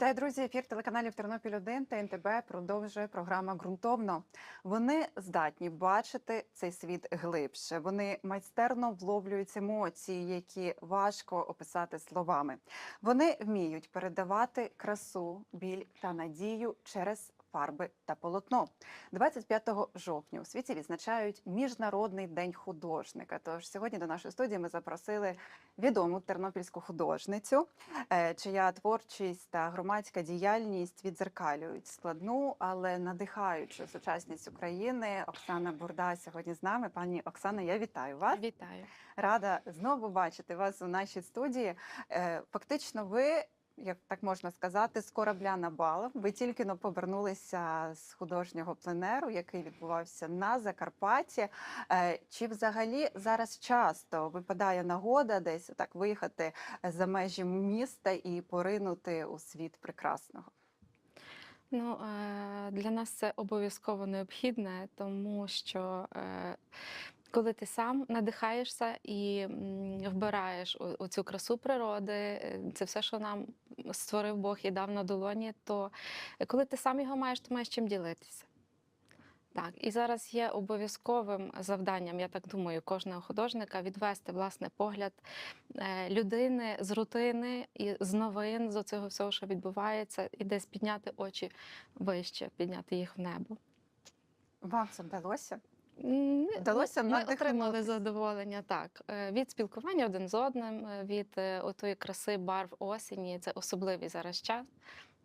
Вітаю, друзі! Ефір телеканалів Тернопіль 1 та НТБ продовжує програма ґрунтовно. Вони здатні бачити цей світ глибше. Вони майстерно вловлюють емоції, які важко описати словами. Вони вміють передавати красу, біль та надію через фарби та полотно. 25 жовтня у світі відзначають Міжнародний день художника. Тож сьогодні до нашої студії ми запросили відому тернопільську художницю, е, чия творчість та громадська діяльність відзеркалюють складну, але надихаючу сучасність України. Оксана Бурда сьогодні з нами. Пані Оксана, я вітаю вас. Вітаю. Рада знову бачити вас у нашій студії. Е, Фактично, ви. Як так можна сказати, з корабля на бал. Ви тільки но повернулися з художнього пленеру, який відбувався на Закарпатті. Е, Чи взагалі зараз часто випадає нагода десь так виїхати за межі міста і поринути у світ прекрасного? Ну, е, для нас це обов'язково необхідне, тому що е, коли ти сам надихаєшся і вбираєш оцю красу природи, е, це все, що нам створив Бог і дав на долоні, то коли ти сам його маєш, то маєш чим ділитися. Так, і зараз є обов'язковим завданням, я так думаю, кожного художника відвести власне погляд е, людини з рутини і з новин, з цього всього, що відбувається, і десь підняти очі вище, підняти їх в небо. Вам це вдалося? М, Вдалося ми, отримали задоволення так е, від спілкування один з одним, е, від е, отої краси барв осені. Це особливий зараз час.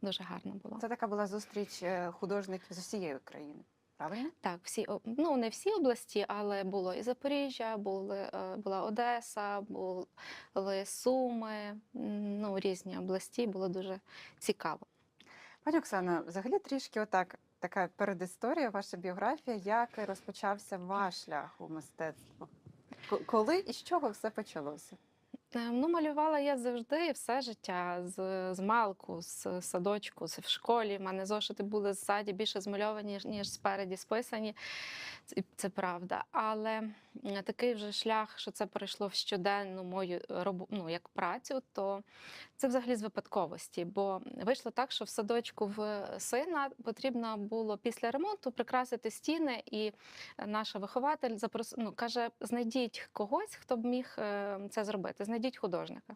Дуже гарно було. Це така була зустріч художників з усієї країни. Правильно? Так, всі ну не всі області, але було і Запоріжжя, були, була Одеса, були Суми, ну різні області. Було дуже цікаво. Пані Оксано, взагалі трішки отак, така передісторія, ваша біографія, як розпочався ваш шлях у мистецтво? Коли і з чого все почалося? Е, Ну, малювала я завжди все життя з, з малку, з садочку, з в школі. У мене зошити були ззаді більше змальовані, ніж- спереді списані. Це, це правда. Але такий вже шлях, що це перейшло в щоденну мою робу, ну, як працю, то це взагалі з випадковості. Бо вийшло так, що в садочку в сина потрібно було після ремонту прикрасити стіни, і наша вихователь запрос... ну, каже: знайдіть когось, хто б міг е, це зробити, знайдіть художника.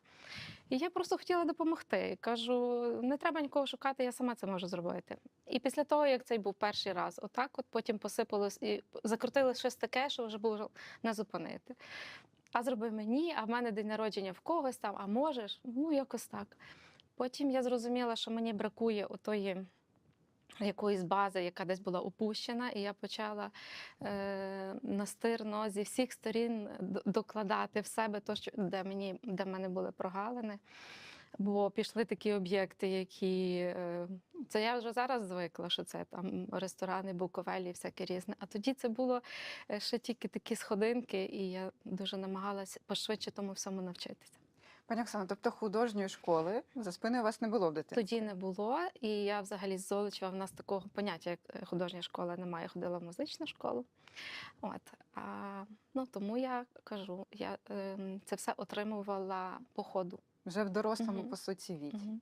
І я просто хотіла допомогти. Кажу, не треба нікого шукати, я сама це можу зробити. І після того, як цей був перший раз, отак, от потім посипалось і закрутили щось таке, що вже було не зупинити. А зроби мені, а в мене день народження в когось там, а можеш? Ну, якось так. Потім я зрозуміла, що мені бракує отої якоїсь бази, яка десь була опущена, і я почала е, настирно зі всіх сторін докладати в себе то, що де мені де мене були прогалини. Бо пішли такі об'єкти, які е, це я вже зараз звикла, що це там ресторани, буковелі, всяке різне. А тоді це було е, ще тільки такі сходинки, і я дуже намагалася пошвидше тому всьому навчитися. Пані Оксано, тобто художньої школи за спиною у вас не було в дитинстві? Тоді не було, і я взагалі з Золочева в нас такого поняття, як е, художня школа, немає. Ходила в музичну школу. От а, ну тому я кажу, я е, це все отримувала по ходу. Вже в дорослому, Мгм. по суті, віці. Мгм.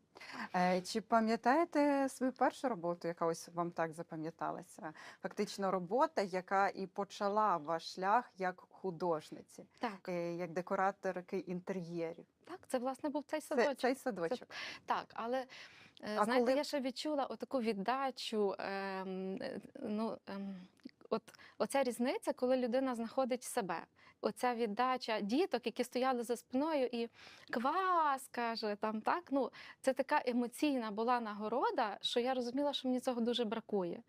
Е, Чи пам'ятаєте свою першу роботу, яка ось вам так запам'яталася? Фактично робота, яка і почала ваш шлях як художниці, Так, е, як декораторки інтер'єрів. так, це власне був цей Це, садочок. цей садочок. Так, але е, А знаєте, коли- я ще відчула отаку віддачу. ем, е, ну, ем, от оця різниця, коли людина знаходить себе. Оця віддача діток, які стояли за спиною, і квас каже там так. Ну це така емоційна була нагорода, що я розуміла, що мені цього дуже бракує.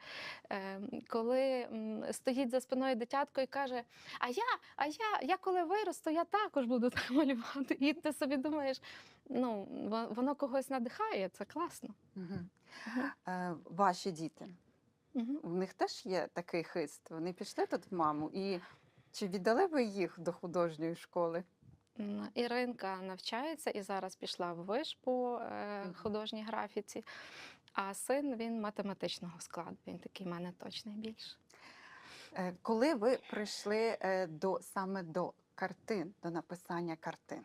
Ем, коли стоїть за спиною дитятко і каже: А я, а я, я коли виросту, я також буду так малювати. І ти собі думаєш, ну воно когось надихає, це класно. Мгм. Е, Ваші діти. Угу. У них теж є такий хист. Вони пішли тут в маму, і чи віддали ви їх до художньої школи? Іринка навчається і зараз пішла в виш по е, художній графіці, а син він математичного складу. Він такий в мене точний більше. Е, Коли ви прийшли е, до саме до картин, до написання картин?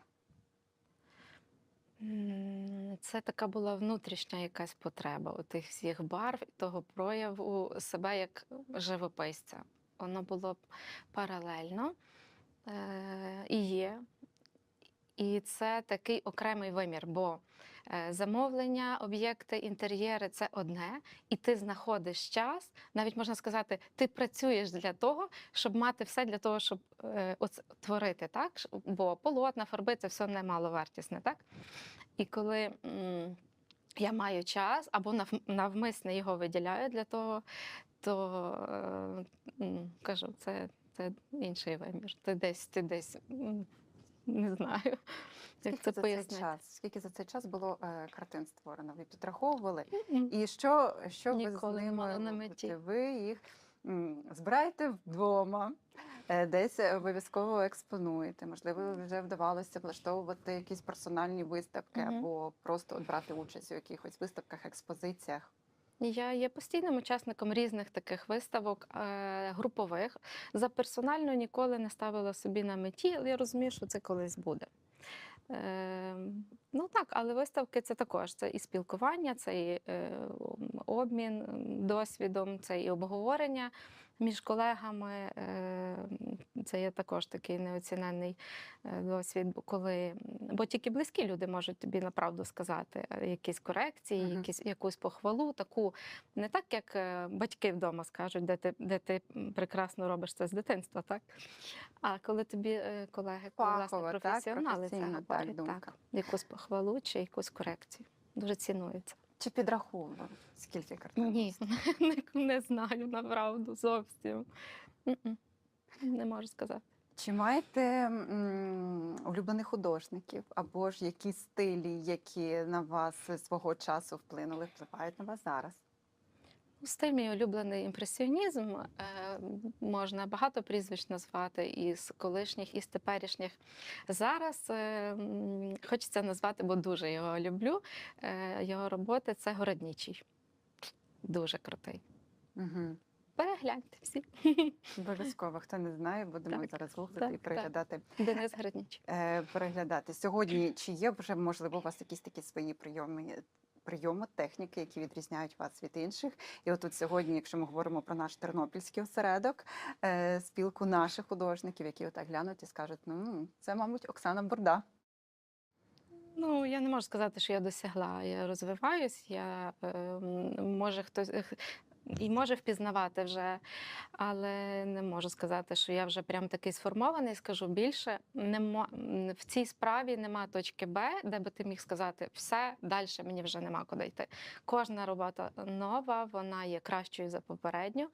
Це така була внутрішня якась потреба у тих всіх барв і того прояву себе як живописця. Воно було паралельно е, і є. І це такий окремий вимір, бо е, замовлення, об'єкти, інтер'єри це одне, і ти знаходиш час, навіть можна сказати, ти працюєш для того, щоб мати все для того, щоб е, творити, так? Бо полотна, фарби це все немаловартісне, так? І коли я маю час або навмисне його виділяю для того, то е, кажу, це, це інший вимір. Ти десь, ти десь не знаю, як Скільки це за цей пояснити. час? Скільки за цей час було е, картин створено? Ви підраховували? І що, що ви з мала ними на меті. Ви їх збираєте вдома, е, десь обов'язково експонуєте. Можливо, вже вдавалося влаштовувати якісь персональні виставки або просто от брати участь у якихось виставках, експозиціях. Я є постійним учасником різних таких виставок е, групових. За персонально ніколи не ставила собі на меті, але я розумію, що це колись буде. Е, ну так, але виставки це також це і спілкування, це і е, обмін досвідом, це і обговорення між колегами. Е, це є також такий неоціненний е, досвід, коли бо тільки близькі люди можуть тобі направду сказати е, якісь корекції, Мгм. якісь якусь похвалу, таку не так, як батьки вдома скажуть, де ти де ти прекрасно робиш це з дитинства, так? А коли тобі колеги, коли, Фахово, власне, так, професіонали це так, говорять, так, якусь похвалу чи якусь корекцію. Дуже цінується. Чи підраховував, скільки картин? Ні, не, не знаю направду зовсім. Не можу сказати. Чи маєте м, улюблених художників або ж які стилі, які на вас свого часу вплинули, впливають на вас зараз? Ну, Стиль мій улюблений імпресіонізм. Е, можна багато прізвищ назвати із колишніх, і з теперішніх. Зараз е, хочеться назвати, бо дуже його люблю. Е, його роботи це Городнічий. Дуже крутий. Угу. Перегляньте всі. Обов'язково, хто не знає, будемо Так, зараз гуглити так, і так. Денис Городнічий. Е, переглядати. Сьогодні чи є вже, можливо, у вас якісь такі свої прийоми, прийоми, техніки, які відрізняють вас від інших? І отут сьогодні, якщо ми говоримо про наш тернопільський осередок, е, спілку наших художників, які отак глянуть і скажуть, ну, це, мабуть, Оксана Бурда. Ну, я не можу сказати, що я досягла. Я розвиваюсь, я е, може хтось і може впізнавати вже, але не можу сказати, що я вже прям такий сформований. Скажу більше, нема в цій справі нема точки Б, де би ти міг сказати все, далі мені вже нема куди йти. Кожна робота нова, вона є кращою за попередню.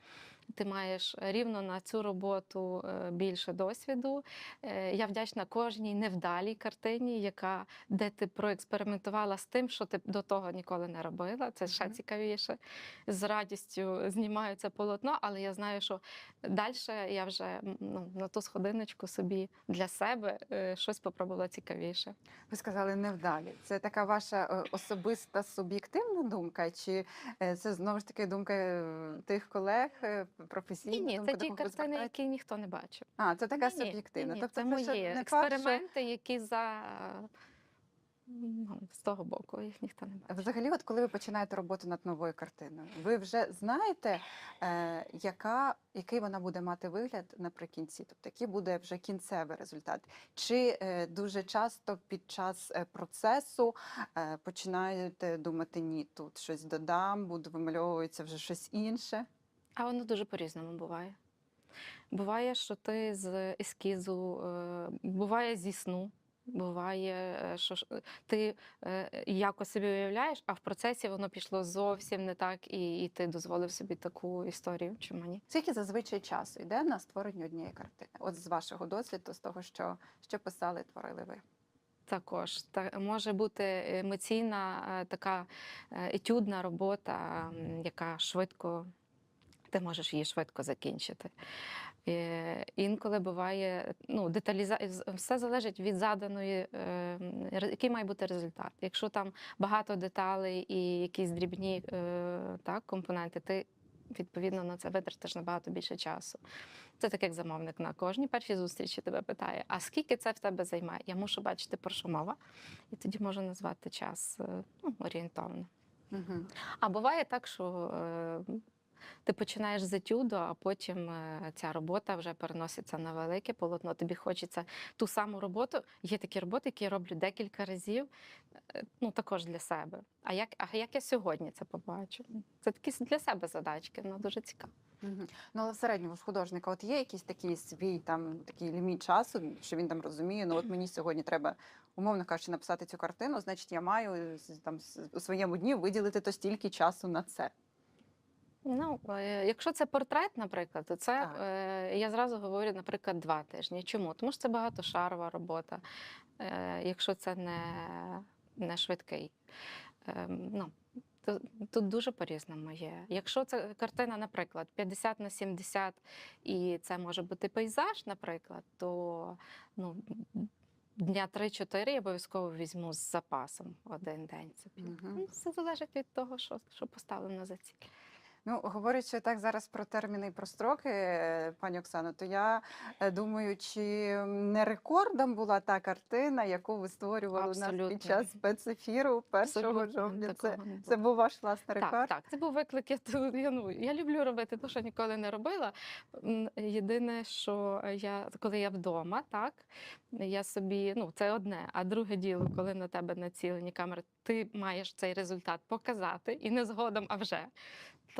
Ти маєш рівно на цю роботу е, більше досвіду. Е, Я вдячна кожній невдалій картині, яка де ти проекспериментувала з тим, що ти до того ніколи не робила. Це ще цікавіше. З радістю знімаю це полотно, але я знаю, що далі я вже ну, на ту сходиночку собі для себе е, щось попробувала цікавіше. Ви сказали невдалі. Це така ваша е, особиста суб'єктивна думка, чи е, це знову ж таки думка тих колег, професійна Ні, ні, це ті картини, які ніхто не бачив. А, це така Ні, ні, суб'єктивна. ні, Тобто це мої не факт, що експерименти, які за з того боку їх ніхто не бачив. Взагалі, от коли ви починаєте роботу над новою картиною, ви вже знаєте, е, яка, який вона буде мати вигляд наприкінці, тобто який буде вже кінцевий результат. Чи е, дуже часто під час е, процесу е, починаєте думати, ні, тут щось додам, буду вимальовується вже щось інше. А воно дуже по-різному буває. Буває, що ти з ескізу, е, буває зі сну, буває, е, що ж- ти е, якось собі уявляєш, а в процесі воно пішло зовсім не так, і, і ти дозволив собі таку історію. Чому ні? Скільки зазвичай часу йде на створення однієї картини? От з вашого досвіду, з того, що, що писали, творили ви. Також та може бути емоційна е, така е, етюдна робота, яка швидко. Ти можеш її швидко закінчити. Е, Інколи буває, ну, деталіза... все залежить від заданої, е, який має бути результат. Якщо там багато деталей і якісь дрібні е, так, компоненти, ти відповідно на це витратиш набагато більше часу. Це так, як замовник на кожній першій зустрічі тебе питає: а скільки це в тебе займає? Я мушу бачити, про що мова, і тоді можу назвати час ну, орієнтовно. Мгм. А буває так, що ти починаєш з етюду, а потім е, ця робота вже переноситься на велике полотно. Тобі хочеться ту саму роботу. Є такі роботи, які я роблю декілька разів, е, ну також для себе. А як, а як я сьогодні це побачу? Це такі для себе задачки, воно дуже цікаво. Мгм. Ну, але в середньому ж художника, от є якийсь такий свій там такий ліміт часу, що він там розуміє, ну от мені сьогодні треба, умовно кажучи, написати цю картину, значить, я маю там у своєму дні виділити то стільки часу на це. Ну, е, якщо це портрет, наприклад, то це Так. е, я зразу говорю, наприклад, два тижні. Чому? Тому що це багатошарова робота, е, якщо це не, не швидкий. Е, ну, то, тут дуже по-різному є. Якщо це картина, наприклад, 50 на 70, і це може бути пейзаж, наприклад, то ну, дня 3-4 я обов'язково візьму з запасом один день собі. Мгм. Ну, Все залежить від того, що, що поставлено за ціль. Ну, говорячи так зараз про терміни і про строки, е, пані Оксано, то я е, думаю, чи не рекордом була та картина, яку ви створювали нас під час спецефіру 1 жовтня. Це, це був ваш власний рекорд? Так, так, це був виклик. Я, я, ну, я люблю робити те, що ніколи не робила. Єдине, що я, коли я вдома, так, я собі, ну, це одне, а друге діло, коли на тебе націлені камери, ти маєш цей результат показати і не згодом, а вже.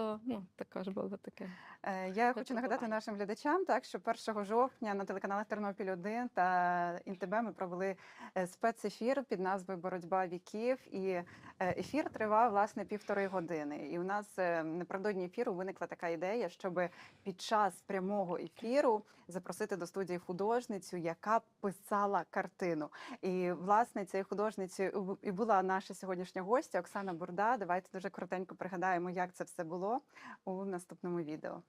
То ну, також було таке. Е, Я хочу нагадати нашим глядачам, так що 1 жовтня на телеканалах Тернопіль 1 та ІНТБ ми провели е, спецефір під назвою Боротьба віків. І е, ефір тривав власне півтори години. І у нас напередодні ефіру виникла така ідея, щоб під час прямого ефіру запросити до студії художницю, яка писала картину. І власне цією художницею і була наша сьогоднішня гостя Оксана Бурда. Давайте дуже коротенько пригадаємо, як це все було у наступному відео.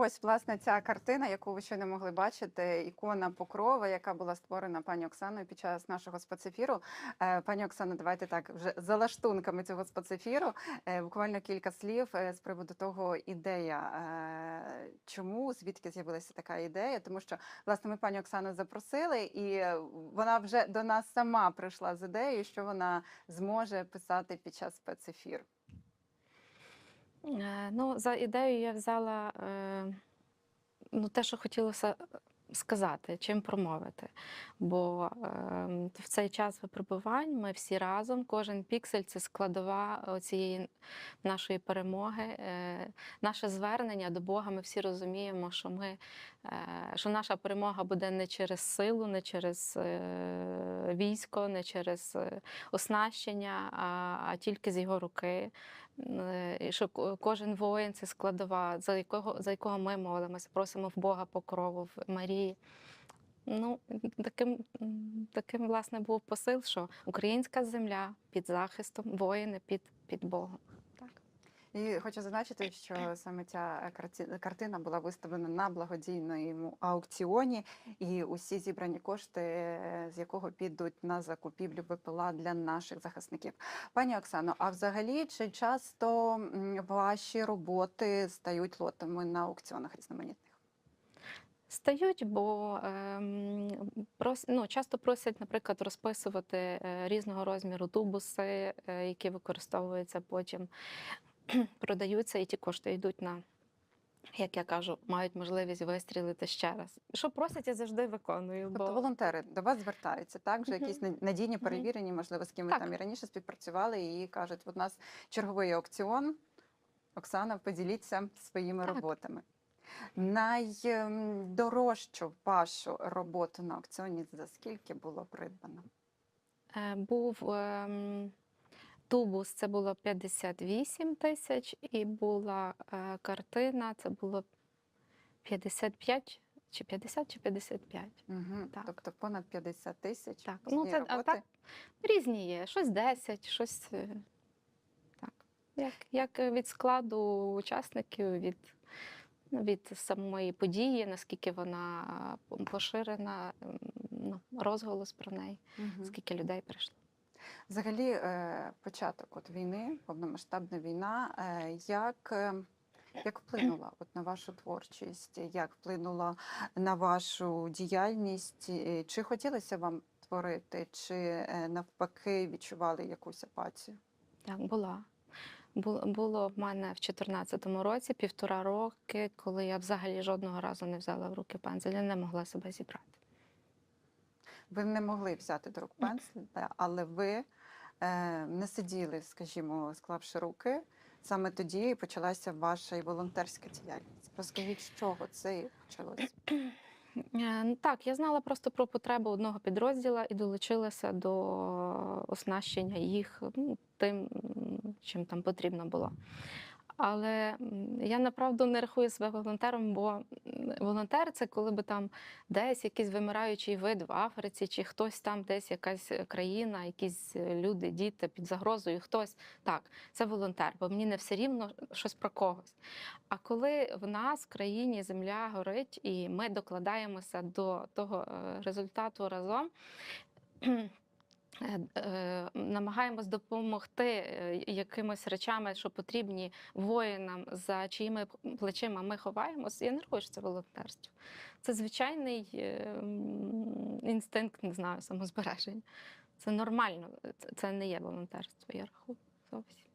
Ось, власне, ця картина, яку ви щойно могли бачити, ікона Покрова, яка була створена пані Оксаною під час нашого спецефіру. Е, Пані Оксано, давайте так вже за лаштунками цього спецефіру. е, Буквально кілька слів е, з приводу того ідея. Чому звідки з'явилася така ідея? Тому що власне ми пані Оксану запросили, і вона вже до нас сама прийшла з ідеєю, що вона зможе писати під час спецефіру. Е, Ну, за ідею я взяла е, ну, те, що хотілося сказати, чим промовити. Бо е, в цей час випробувань ми всі разом, кожен піксель це складова цієї нашої перемоги. Е, наше звернення до Бога. Ми всі розуміємо, що ми, е, що наша перемога буде не через силу, не через е, військо, не через е, оснащення, а тільки з його руки. Е, і що кожен воїн це складова, за якого, за якого ми молимося, просимо в Бога покрову, в Марії. Ну, таким, таким, власне, був посил, що українська земля під захистом, воїни під, під Богом. І хочу зазначити, що саме ця е, картина була виставлена на благодійному аукціоні, і усі зібрані кошти, е, з якого підуть на закупівлю БПЛА для наших захисників. Пані Оксано, а взагалі чи часто ваші роботи стають лотами на аукціонах різноманітних? Стають, бо ем, ну, часто просять, наприклад, розписувати е, різного розміру тубуси, які використовуються потім, продаються, і ті кошти йдуть на, як я кажу, мають можливість вистрілити ще раз. Що просять, я завжди виконую. Тобто волонтери до вас звертаються, так? Вже якісь на- надійні, перевірені, можливо, з ким ви Так. там і раніше співпрацювали, і кажуть, от у нас черговий аукціон. Оксана, поділіться своїми Так. роботами. Найдорожчу вашу роботу на аукціоні за скільки було придбано? Е, Був ем, тубус, це було 58 тисяч, і була е, картина, це було 55 чи 50 чи 55. Угу. Так. Тобто понад 50 тисяч. Так, ну це а так різні є. Щось 10, щось е, так. Як, як від складу учасників, від, від самої події, наскільки вона е, поширена, ну, розголос про неї, Мгм. скільки людей прийшло. Взагалі, е, початок от війни, повномасштабна війна, е, як, е, як вплинула от на вашу творчість, як вплинула на вашу діяльність? Чи хотілося вам творити, чи навпаки відчували якусь апатію? Так, була. Бу- Було в мене в 2014 році півтора роки, коли я взагалі жодного разу не взяла в руки пензель, не могла себе зібрати. Ви не могли взяти до рук пензль, але ви е, не сиділи, скажімо, склавши руки. Саме тоді і почалася ваша і волонтерська діяльність. Розкажіть, з чого це і почалося? Е, Так, я знала просто про потребу одного підрозділу і долучилася до оснащення їх ну, тим, чим там потрібно було. Але я направду не рахую себе волонтером, бо волонтер це коли би там десь якийсь вимираючий вид в Африці, чи хтось там, десь якась країна, якісь е, люди, діти під загрозою, хтось так, це волонтер, бо мені не все рівно щось про когось. А коли в нас в країні земля горить, і ми докладаємося до того е, результату разом. Е, е, Намагаємось допомогти е, якимось речами, що потрібні воїнам, за чиїми плечима ми ховаємось. Я не рахую, що це волонтерство. Це звичайний інстинкт, не знаю, самозбереження. Це нормально, це- не є волонтерство, я рахую зовсім.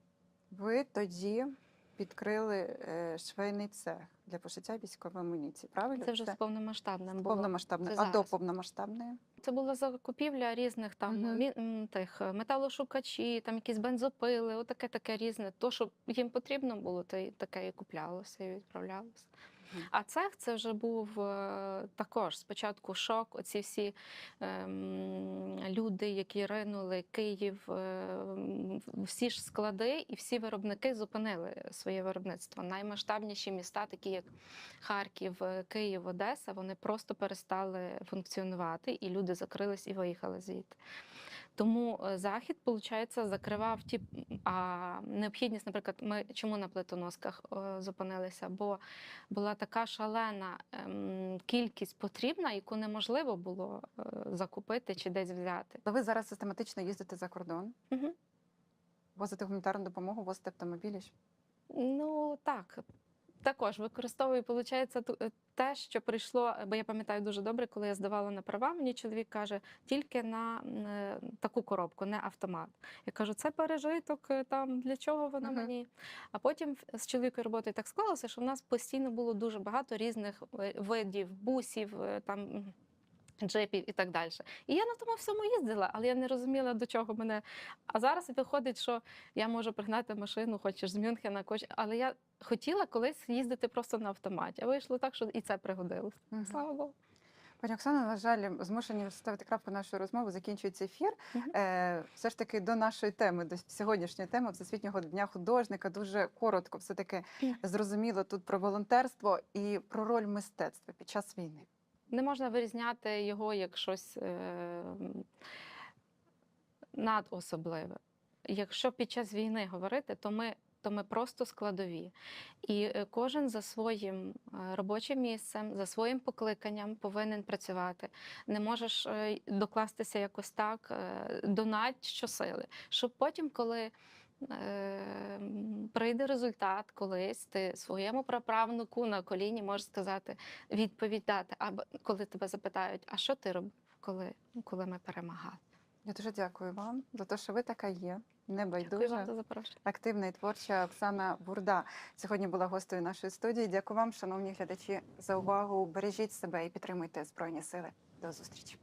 Ви тоді відкрили швейний цех для пошиття військової амуніції, правильно? Це вже з повномасштабним було. повномасштабне, Це а до повномасштабної? Це була закупівля різних там мі- м, тих е, металошукачі, там якісь бензопили, отаке таке різне. То, що їм потрібно було, то і таке і куплялося і відправлялося. А цех це вже був е, також спочатку шок. Оці всі ем, люди, які ринули Київ, е, м, всі ж склади і всі виробники зупинили своє виробництво. Наймасштабніші міста, такі як Харків, е, Київ, Одеса, вони просто перестали функціонувати, і люди закрились і виїхали звідти. Тому е, захід, виходить, закривав ті а необхідність, наприклад, ми чому на плитоносках е, зупинилися? Бо була така шалена ем, кількість потрібна, яку неможливо було е, закупити чи десь взяти. Але ви зараз систематично їздите за кордон, Мгм. возите гуманітарну допомогу, возите автомобілі. Ну так. Також використовую, виходить, те, що прийшло, бо я пам'ятаю дуже добре, коли я здавала на права, мені чоловік каже, тільки на е, таку коробку, не автомат. Я кажу, це пережиток, е, там для чого воно Мгм. мені? А потім з чоловікою роботою так склалося, що в нас постійно було дуже багато різних е, видів, бусів, е, там. Джипів і так далі. І я на тому всьому їздила, але я не розуміла, до чого мене. А зараз виходить, що я можу пригнати машину, хочеш з Мюнхена, хоч... але я хотіла колись їздити просто на автоматі. А вийшло так, що і це пригодилось. Мгм. Слава Богу. Пані Оксана, на жаль, змушені ставити крапку нашої розмови, закінчується ефір. Мгм. Е, все ж таки до нашої теми, до сьогоднішньої теми Всесвітнього дня художника. Дуже коротко, все таки зрозуміло тут про волонтерство і про роль мистецтва під час війни. Не можна вирізняти його як щось е... надособливе. Якщо під час війни говорити, то ми. То ми просто складові, і е, кожен за своїм е, робочим місцем, за своїм покликанням повинен працювати. Не можеш е, докластися якось так, донать щосили, щоб потім, коли Прийде результат колись, ти своєму праправнуку на коліні можеш сказати, відповідь дати, або коли тебе запитають, а що ти робив, коли, коли ми перемагали. Я дуже дякую вам за те, що ви така є. Небайдужа, активна і творча Оксана Бурда сьогодні була гостею нашої студії. Дякую вам, шановні глядачі, за увагу. Бережіть себе і підтримуйте Збройні Сили. До зустрічі.